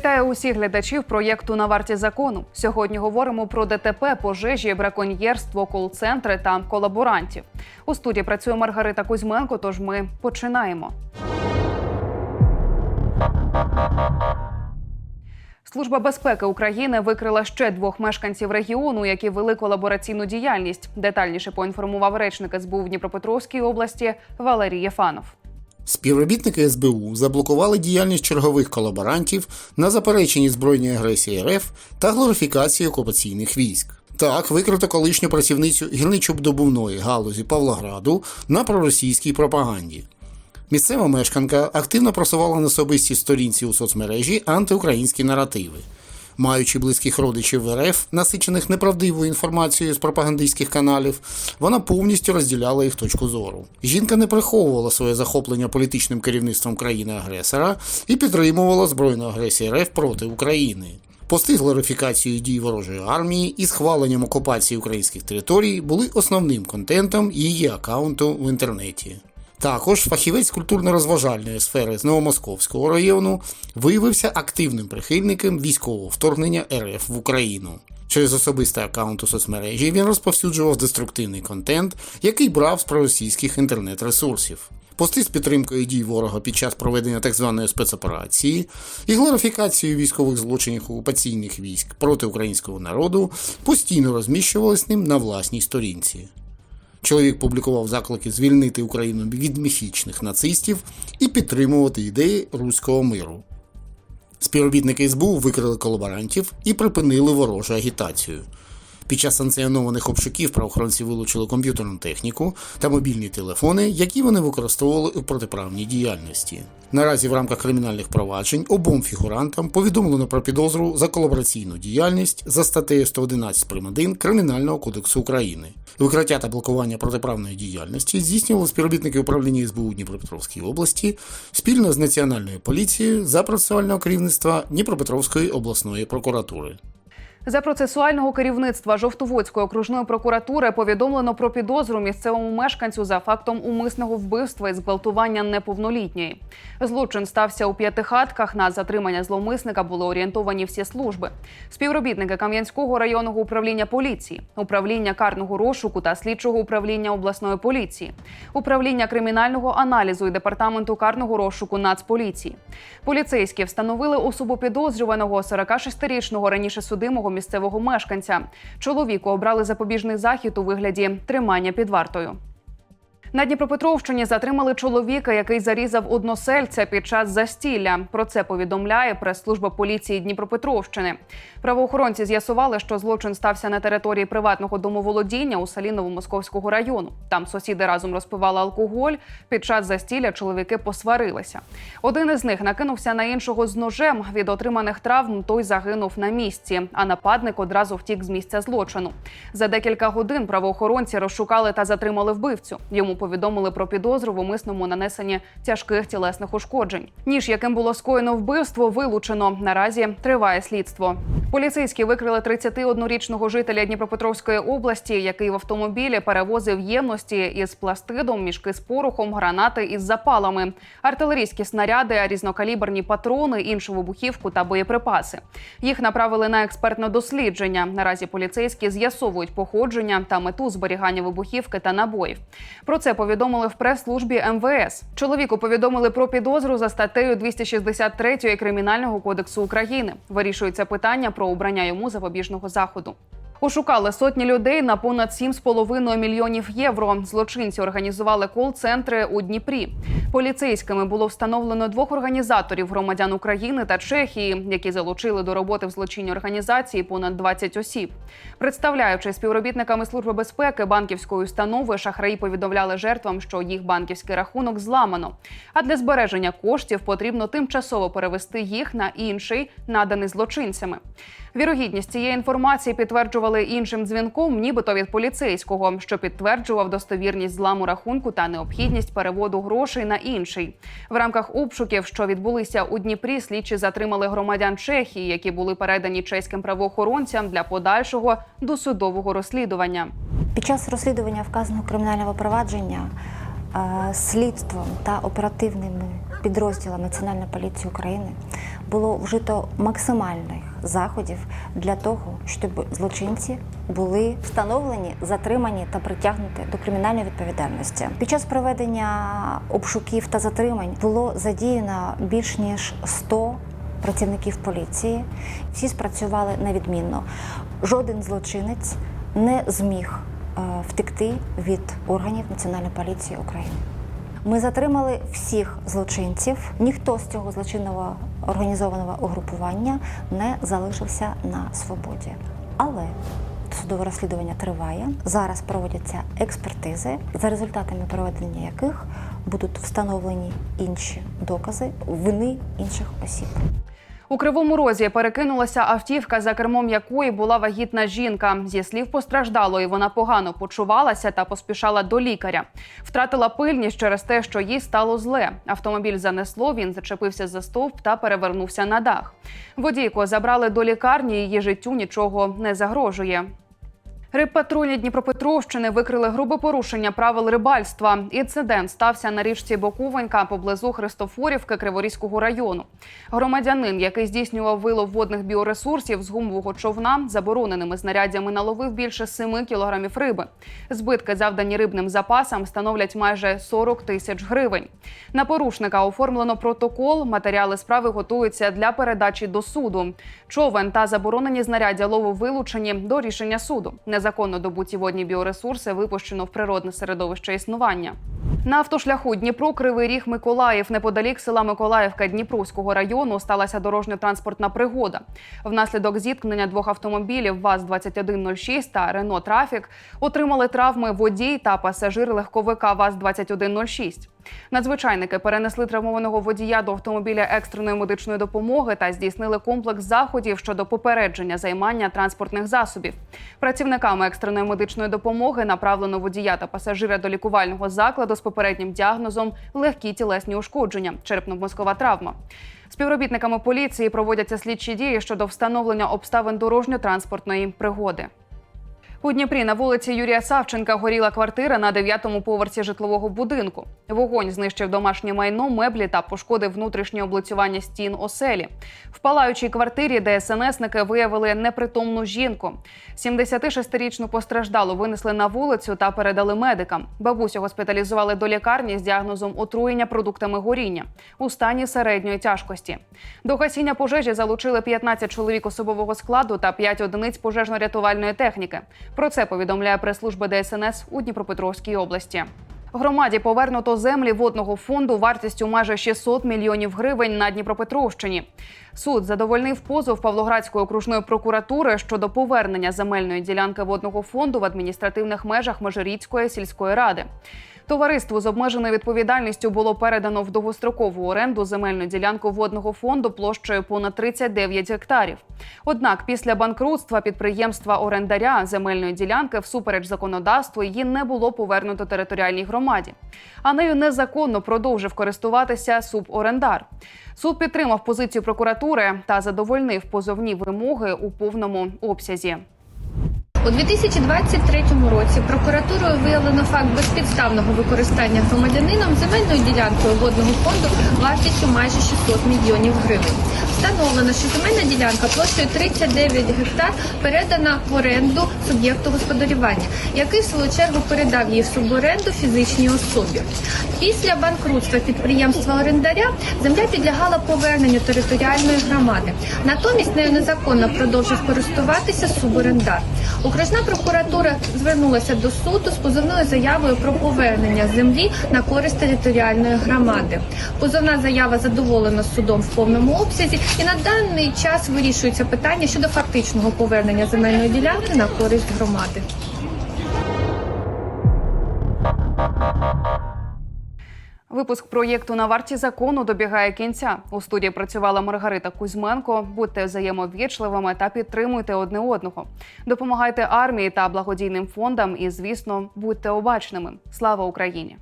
Вітаю усіх глядачів проєкту на варті закону. Сьогодні говоримо про ДТП, пожежі, браконьєрство, кол-центри та колаборантів. У студії працює Маргарита Кузьменко. Тож ми починаємо. Служба безпеки України викрила ще двох мешканців регіону, які вели колабораційну діяльність. Детальніше поінформував речник СБУ в Дніпропетровській області Валерій Єфанов. Співробітники СБУ заблокували діяльність чергових колаборантів на запереченні збройної агресії РФ та глорифікації окупаційних військ. Так, викрито колишню працівницю гірничо-добувної галузі Павлограду на проросійській пропаганді. Місцева мешканка активно просувала на особистій сторінці у соцмережі антиукраїнські наративи. Маючи близьких родичів в РФ, насичених неправдивою інформацією з пропагандистських каналів, вона повністю розділяла їх точку зору. Жінка не приховувала своє захоплення політичним керівництвом країни-агресора і підтримувала збройну агресію РФ проти України. Пости з глорифікацією дій ворожої армії і схваленням окупації українських територій були основним контентом її аккаунту в інтернеті. Також фахівець культурно-розважальної сфери з Новомосковського району виявився активним прихильником військового вторгнення РФ в Україну. Через особистий аккаунт у соцмережі він розповсюджував деструктивний контент, який брав з проросійських інтернет-ресурсів. Пости з підтримкою дій ворога під час проведення так званої спецоперації і глорифікацією військових злочинів окупаційних військ проти українського народу постійно розміщувались ним на власній сторінці. Чоловік публікував заклики звільнити Україну від міфічних нацистів і підтримувати ідеї руського миру. Співробітники СБУ викрили колаборантів і припинили ворожу агітацію. Під час санкціонованих обшуків правоохоронці вилучили комп'ютерну техніку та мобільні телефони, які вони використовували у протиправній діяльності. Наразі в рамках кримінальних проваджень обом фігурантам повідомлено про підозру за колабораційну діяльність за статтею 111 прим. 1 Кримінального кодексу України. Викриття та блокування протиправної діяльності здійснювали співробітники управління СБУ у Дніпропетровській області спільно з Національною поліцією за процесуального керівництва Дніпропетровської обласної прокуратури. За процесуального керівництва Жовтоводської окружної прокуратури повідомлено про підозру місцевому мешканцю за фактом умисного вбивства і зґвалтування неповнолітньої. Злочин стався у п'ятихатках. На затримання зловмисника були орієнтовані всі служби. Співробітники Кам'янського районного управління поліції, управління карного розшуку та слідчого управління обласної поліції, управління кримінального аналізу і департаменту карного розшуку Нацполіції. Поліцейські встановили особу підозрюваного 46-річного раніше судимого місцевого мешканця. Чоловіку обрали запобіжний захід у вигляді тримання під вартою. На Дніпропетровщині затримали чоловіка, який зарізав односельця під час застілля. Про це повідомляє прес-служба поліції Дніпропетровщини. Правоохоронці з'ясували, що злочин стався на території приватного домоволодіння у селі Новомосковського району. Там сусіди разом розпивали алкоголь. Під час застілля чоловіки посварилися. Один із них накинувся на іншого з ножем. Від отриманих травм той загинув на місці, а нападник одразу втік з місця злочину. За декілька годин правоохоронці розшукали та затримали вбивцю. Йому повідомили про підозру в умисному нанесенні тяжких тілесних ушкоджень. Ніж, яким було скоєно вбивство, вилучено. Наразі триває слідство. Поліцейські викрили 31-річного жителя Дніпропетровської області, який в автомобілі перевозив ємності із пластидом, мішки з порохом, гранати із запалами, артилерійські снаряди, різнокаліберні патрони, іншу вибухівку та боєприпаси. Їх направили на експертне дослідження. Наразі поліцейські з'ясовують походження та мету зберігання вибухівки та набоїв. Про це повідомили в прес-службі МВС. Чоловіку повідомили про підозру за статтею 263 Кримінального кодексу України. Вирішується питання про обрання йому запобіжного заходу. Ошукали сотні людей на понад 7,5 мільйонів євро. Злочинці організували кол-центри у Дніпрі. Поліцейськими було встановлено двох організаторів громадян України та Чехії, які залучили до роботи в злочинній організації понад 20 осіб. Представляючи співробітниками служби безпеки банківської установи, шахраї повідомляли жертвам, що їх банківський рахунок зламано. А для збереження коштів потрібно тимчасово перевести їх на інший, наданий злочинцями. Вірогідність цієї інформації підтверджували іншим дзвінком, нібито від поліцейського, що підтверджував достовірність зламу рахунку та необхідність переводу грошей на інший. В рамках обшуків, що відбулися у Дніпрі, слідчі затримали громадян Чехії, які були передані чеським правоохоронцям для подальшого досудового розслідування. Під час розслідування вказаного кримінального провадження е, слідством та оперативними підрозділами Національної поліції України було вжито максимальних заходів для того, щоб злочинці були встановлені, затримані та притягнуті до кримінальної відповідальності. Під час проведення обшуків та затримань було задіяно більш ніж 100 працівників поліції. Всі спрацювали невідмінно. Жоден злочинець не зміг е, втекти від органів Національної поліції України. Ми затримали всіх злочинців. Ніхто з цього злочинного організованого угрупування не залишився на свободі. Але судове розслідування триває. Зараз проводяться експертизи, за результатами проведення яких будуть встановлені інші докази вини інших осіб. У кривому розі перекинулася автівка, за кермом якої була вагітна жінка. Зі слів постраждалої, вона погано почувалася та поспішала до лікаря. Втратила пильність через те, що їй стало зле. Автомобіль занесло. Він зачепився за стовп та перевернувся на дах. Водійку забрали до лікарні. Її життю нічого не загрожує. Рибпатрульні Дніпропетровщини викрили грубе порушення правил рибальства. Інцидент стався на річці Бокуванька поблизу Христофорівки Криворізького району. Громадянин, який здійснював вилов водних біоресурсів з гумового човна, забороненими знаряддями наловив більше 7 кілограмів риби. Збитки, завдані рибним запасам, становлять майже 40 тисяч гривень. На порушника оформлено протокол. Матеріали справи готуються для передачі до суду. Човен та заборонені знаряддя лову вилучені до рішення суду. Незаконно добуті водні біоресурси випущено в природне середовище існування. На автошляху Дніпро Кривий Ріг Миколаїв неподалік села Миколаївка Дніпровського району сталася дорожньо-транспортна пригода. Внаслідок зіткнення двох автомобілів ВАЗ-2106 та Рено Трафік отримали травми водій та пасажир легковика ВАЗ-2106. Надзвичайники перенесли травмованого водія до автомобіля екстреної медичної допомоги та здійснили комплекс заходів щодо попередження займання транспортних засобів. Працівниками екстреної медичної допомоги направлено водія та пасажира до лікувального закладу з попереднім діагнозом легкі тілесні ушкодження, черепно-мозкова травма. Співробітниками поліції проводяться слідчі дії щодо встановлення обставин дорожньо-транспортної пригоди. У Дніпрі на вулиці Юрія Савченка горіла квартира на дев'ятому поверсі житлового будинку. Вогонь знищив домашнє майно, меблі та пошкодив внутрішнє облицювання стін оселі. В палаючій квартирі ДСНСники виявили непритомну жінку. 76-річну постраждалу винесли на вулицю та передали медикам. Бабусю госпіталізували до лікарні з діагнозом отруєння продуктами горіння у стані середньої тяжкості. До гасіння пожежі залучили 15 чоловік особового складу та 5 одиниць пожежно-рятувальної техніки. Про це повідомляє прес-служба ДСНС у Дніпропетровській області. Громаді повернуто землі водного фонду вартістю майже 600 мільйонів гривень на Дніпропетровщині. Суд задовольнив позов Павлоградської окружної прокуратури щодо повернення земельної ділянки водного фонду в адміністративних межах Межиріцької сільської ради. Товариству з обмеженою відповідальністю було передано в довгострокову оренду земельну ділянку водного фонду площею понад 39 гектарів. Однак після банкрутства підприємства орендаря земельної ділянки всупереч законодавству її не було повернуто територіальній громаді. А нею незаконно продовжив користуватися суборендар. Суд підтримав позицію прокуратури та задовольнив позовні вимоги у повному обсязі. У 2023 році прокуратурою виявлено факт безпідставного використання громадянином земельною ділянкою водного фонду вартістю майже 600 мільйонів гривень. Встановлено, що земельна ділянка площею 39 гектар передана в оренду суб'єкту господарювання, який в свою чергу передав її в суборенду фізичній особі. Після банкрутства підприємства орендаря земля підлягала поверненню територіальної громади. Натомість нею незаконно продовжив користуватися суборендар. Окружна прокуратура звернулася до суду з позовною заявою про повернення землі на користь територіальної громади. Позовна заява задоволена судом в повному обсязі, і на даний час вирішується питання щодо фактичного повернення земельної ділянки на користь громади. Випуск проєкту на варті закону добігає кінця. У студії працювала Маргарита Кузьменко. Будьте взаємовічливими та підтримуйте одне одного. Допомагайте армії та благодійним фондам. І, звісно, будьте обачними. Слава Україні!